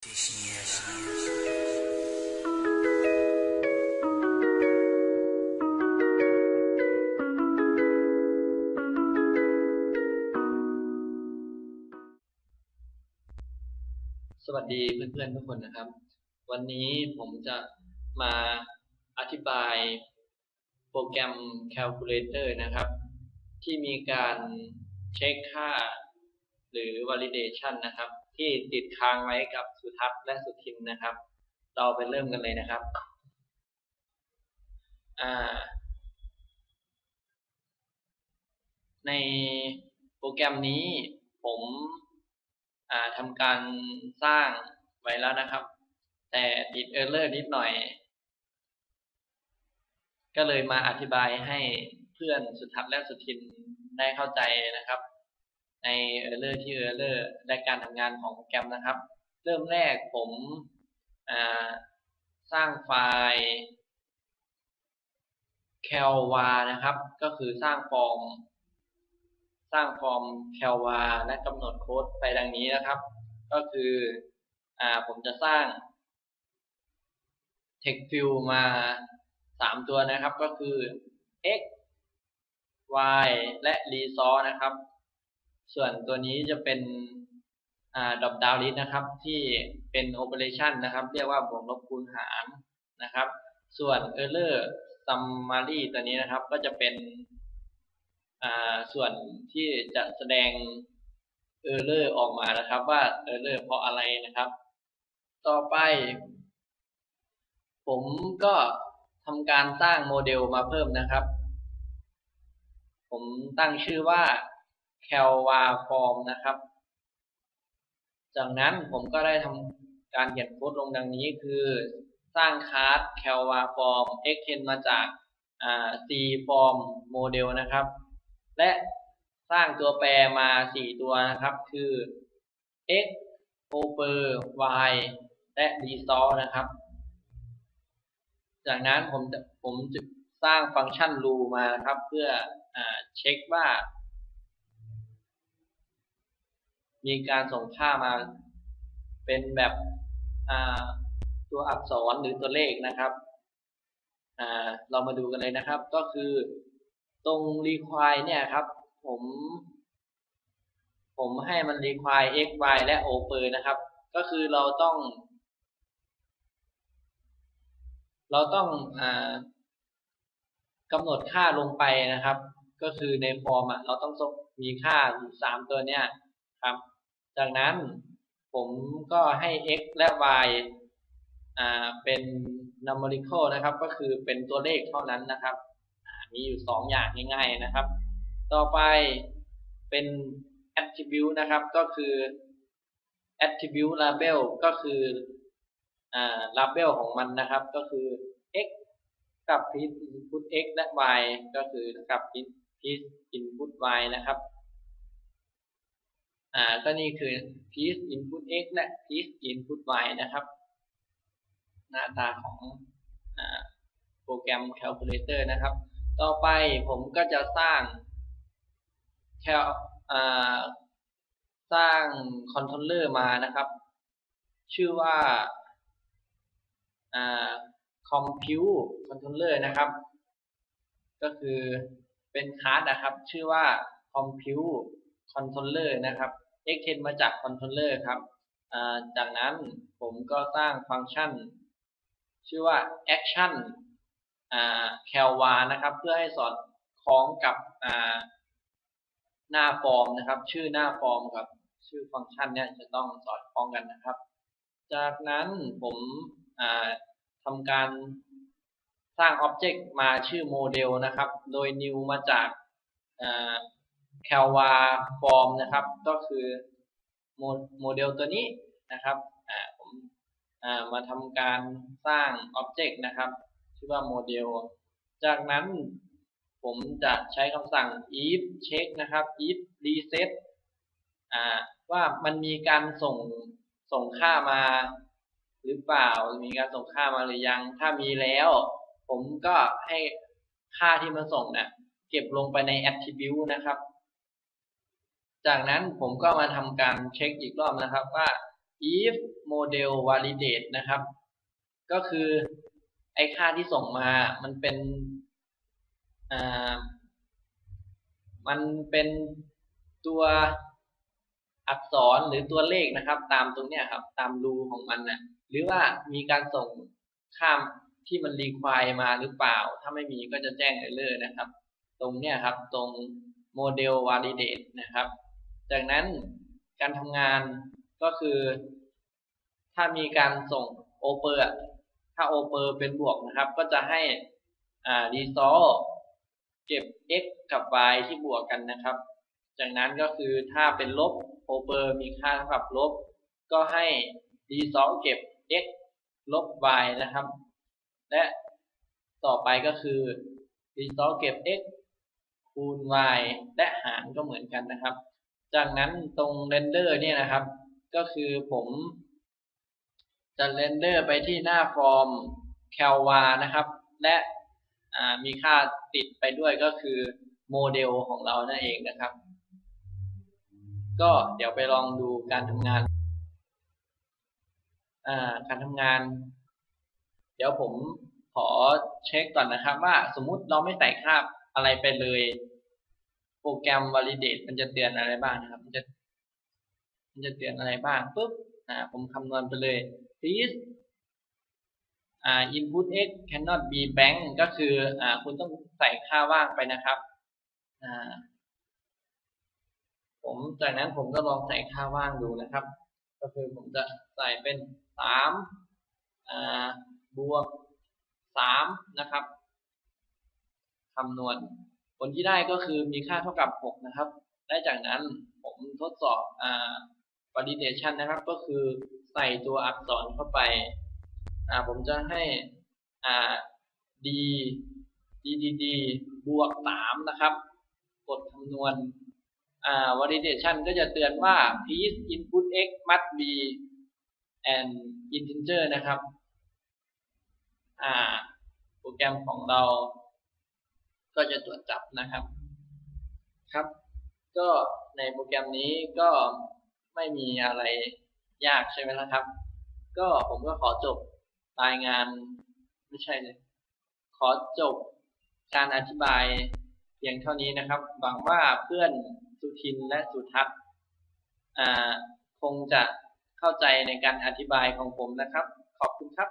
สวัสดีเพื่อนๆทุกคนนะครับ วันนี้ผมจะมาอธิบายโปรแกรม Calculator นะครับ ที่มีการเช็คค่าหรือ validation นะครับ ที่ติดค้างไว้กับสุทัศน์และสุทินนะครับ เราไปเริ่มกันเลยนะครับ ในโปรแกรมนี้ผมทำการสร้างไว้แล้วนะครับ แต่ติดเออร์เลอร์นิดหน่อย ก็เลยมาอธิบายให้เพื่อนสุทัศน์และสุทินได้เข้าใจนะครับ ในเออร์เลอร์ที่เออร์เลอร์และการทำงานของโปรแกรมนะครับ เริ่มแรกผมสร้างไฟล์ c a l v a นะครับ ก็คือสร้างฟอร์ม สร้างฟอร์ม Canva และกำหนดโค้ดไปดังนี้นะครับ ก็คืออผมจะสร้าง text field มา 3 ตัวนะครับ ก็คือ x y และ resource นะครับ ส่วนตัวนี้จะเป็นดอปดาวลิสนะครับ ที่เป็น operation นะครับ เรียกว่าบวกลบคูณหารนะครับ ส่วน error summary ตัวนี้นะครับ ก็จะเป็นส่วนที่จะแสดงเออร์เลออกมานะครับ ว่าเออร์เลอร์เพราะอะไรนะครับ ต่อไป ผมก็ทำการสร้างโมเดลมาเพิ่มนะครับ ผมตั้งชื่อว่า Canva Form นะครับ จากนั้นผมก็ได้ทำการเขียนโค้ดลงดังนี้คือสร้างคลาส Canva Form extend มาจาก C Form Model นะครับ และสร้างตัวแปรมา 4 ตัวนะครับ คือ x over y และ resolve นะครับ จากนั้นผมผมจะสร้างฟังก์ชัน loop มานะครับ เพื่ออเช็คว่า มีการส่งค่ามาเป็นแบบตัวอักษรหรือตัวเลขนะครับ เรามาดูกันเลยนะครับ ก็คือตรง require เนี่ยครับ ผม ผมให้มัน require x y และ oper นะครับ ก็คือเราต้อง เราต้องอกำหนดค่าลงไปนะครับ ก็คือในฟอร์มเราต้องมีค่าสามตัวเนี้ย ครับ จากนั้นผมก็ให้ x และ y อ่าเป็น numerical นะครับ ก็คือเป็นตัวเลขเท่านั้นนะครับ มีอยู่สองอย่างง่ายๆนะครับ ต่อไปเป็น attribute นะครับ ก็คือ attribute label ก็คืออ่า label ของมันนะครับ ก็คือ x กับ p input x และ y ก็คือกับ p input y นะครับ อ่าก็นี่คือ please input x และ please input y นะครับ หน้าตาของโปรแกรม calculator นะครับ ต่อไปผมก็จะสร้างแคลสร้างคอนโทรลเลอร์มานะครับ ชื่อว่าคอมพิวคอนโทรลเลอร์นะครับ ก็คือเป็นคลาสนะครับ ชื่อว่าคอมพิวคอนโทรลเลอร์นะครับ extend มาจากคอนโทรลเลอร์ครับจากนั้นผมก็สร้างฟังก์ชัน ชื่อว่า action แคลวานะครับ เพื่อให้สอดคล้องกับหน้าฟอร์มนะครับ ชื่อหน้าฟอร์มกับชื่อฟังก์ชันเนี่ยจะต้องสอดคล้องกันนะครับ จากนั้นผมทำการสร้างอ็อบเจกต์มาชื่อโมเดลนะครับ โดย new มาจาก แคลวาฟอร์มนะครับ ก็คือโมเดลตัวนี้นะครับผมมาทำการสร้างอ็อบเจกต์นะครับชื่อว่าโมเดล จากนั้นผมจะใช้คำสั่ง if check นะครับ if reset อ่าว่ามันมีการส่งส่งค่ามาหรือเปล่า มีการส่งค่ามาหรือยัง ถ้ามีแล้ว ผมก็ให้ค่าที่มันส่งเนะี่ยเก็บลงไปใน attribute นะครับ จากนั้นผมก็มาทำการเช็คอีกรอบนะครับว่า if model validate นะครับ ก็คือไอ้ค่าที่ส่งมามันเป็นอ่ามันเป็นตัวอักษรหรือตัวเลขนะครับ ตามตรงเนี้ยครับ ตามรูของมันนะหรือว่ามีการส่งข้ามที่มันรีควายมาหรือเปล่า ถ้าไม่มีก็จะแจ้งเอเลอร์นะครับ ตรงเนี้ยครับ ตรงโมเดล validate นะครับ จากนั้นการทำงานก็คือ ถ้ามีการส่งโอเปอร์ถ้าโอเปอร์เป็นบวกนะครับ ก็จะให้อ่า result เก็บ x กับ y ที่บวกกันนะครับ จากนั้นก็คือถ้าเป็นลบโอเปอร์มีค่าเท่ากับลบ ก็ให้ result เก็บ x ลบ y นะครับ และต่อไปก็คือ result เก็บ x คูณ y และหารก็เหมือนกันนะครับ จากนั้นตรงเรนเดอร์เนี่ยนะครับ ก็คือผมจะเรนเดอร์ไปที่หน้าฟอร์ม calva นะครับ และมีค่าติดไปด้วยก็คือโมเดลของเรานั่นเองนะครับ ก็เดี๋ยวไปลองดูการทำงานการทำงาน เดี๋ยวผมขอเช็คก่อนนะครับ ว่าสมมุติเราไม่ใส่ค่าอะไรไปเลย โปรแกรม validate มันจะเตือนอะไรบ้างนะครับ มันจะมันจะเตือนอะไรบ้างปุ๊บอ่าผมคำนวณไปเลย please อ่า input x cannot be blank ก็คืออ่าคุณต้องใส่ค่าว่างไปนะครับอ่าผมจากนั้นผมก็ลองใส่ค่าว่างดูนะครับ ก็คือผมจะใส่เป็นสามอ่าบวกสามนะครับคำนวณ ผลที่ได้ก็คือมีค่าเท่ากับหกนะครับและจากนั้นผมทดสอบอ่า validation นะครับ ก็คือใส่ตัวอักษรเข้าไปอ่าผมจะให้อ่า d d d d บวกสามนะครับ กดคำนวณอ่า validation ก็จะเตือนว่า please input x must be an integer นะครับ อ่า โปรแกรมของเรา ก็จะตรวจจับนะครับ ครับ ก็ในโปรแกรมนี้ก็ไม่มีอะไรยากใช่ไหมล่ะครับ ก็ผมก็ขอจบรายงานไม่ใช่เลย ขอจบการอธิบายเพียงเท่านี้นะครับ หวังว่าเพื่อนสุทินและสุทัศน์คงจะเข้าใจในการอธิบายของผมนะครับ ขอบคุณครับ